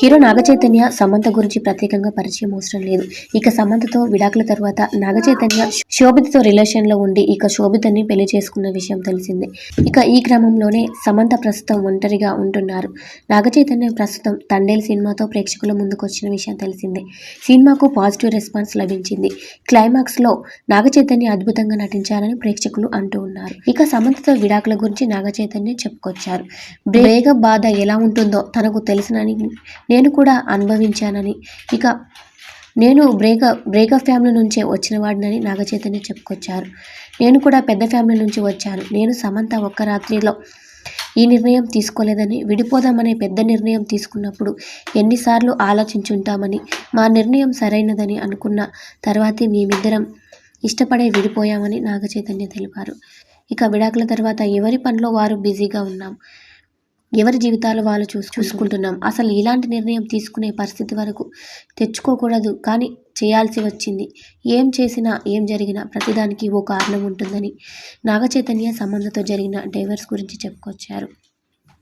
Hero Naga Chaitanya Samantha గురించి ప్రత్యేకంగా పరిచయం అవసరం లేదు. ఇక సమంతతో విడాకుల తర్వాత నాగచైతన్య శోభితతో రిలేషన్లో ఉండి ఇక శోభితని పెళ్ళి చేసుకున్న విషయం తెలిసిందే. ఇక ఈ క్రమంలోనే సమంత ప్రస్తుతం ఒంటరిగా ఉంటున్నారు. నాగచైతన్య ప్రస్తుతం తండేల్ సినిమాతో ప్రేక్షకుల ముందుకు వచ్చిన విషయం తెలిసిందే. సినిమాకు పాజిటివ్ రెస్పాన్స్ లభించింది. క్లైమాక్స్లో నాగచైతన్య అద్భుతంగా నటించారని ప్రేక్షకులు అంటూ ఉన్నారు. ఇక సమంతతో విడాకుల గురించి నాగచైతన్య చెప్పుకొచ్చారు. బ్రేకప్ బాధ ఎలా ఉంటుందో తనకు తెలుసునని నేను కూడా అనుభవించానని. ఇక నేను బ్రేక బ్రేకప్ ఫ్యామిలీ నుంచే వచ్చిన వాడినని నాగచైతన్య చెప్పుకొచ్చారు. నేను కూడా పెద్ద ఫ్యామిలీ నుంచి వచ్చాను. నేను సమంత ఒక్క రాత్రిలో ఈ నిర్ణయం తీసుకోలేదని విడిపోదామనే పెద్ద నిర్ణయం తీసుకున్నప్పుడు ఎన్నిసార్లు ఆలోచించుంటామని మా నిర్ణయం సరైనదని అనుకున్న తర్వాతే మేమిద్దరం ఇష్టపడే విడిపోయామని నాగచైతన్య తెలిపారు. ఇక విడాకుల తర్వాత ఎవరి పనిలో వారు బిజీగా ఉన్నాం? ఎవరి జీవితాలు వాళ్ళు చూసు చూసుకుంటున్నాం. అసలు ఇలాంటి నిర్ణయం తీసుకునే పరిస్థితి వరకు తెచ్చుకోకూడదు. కానీ చేయాల్సి వచ్చింది. ఏం చేసినా ఏం జరిగినా ప్రతిదానికి ఓ కారణం ఉంటుందని నాగచైతన్య సంబంధంతో జరిగిన డైవర్స్ గురించి చెప్పుకొచ్చారు.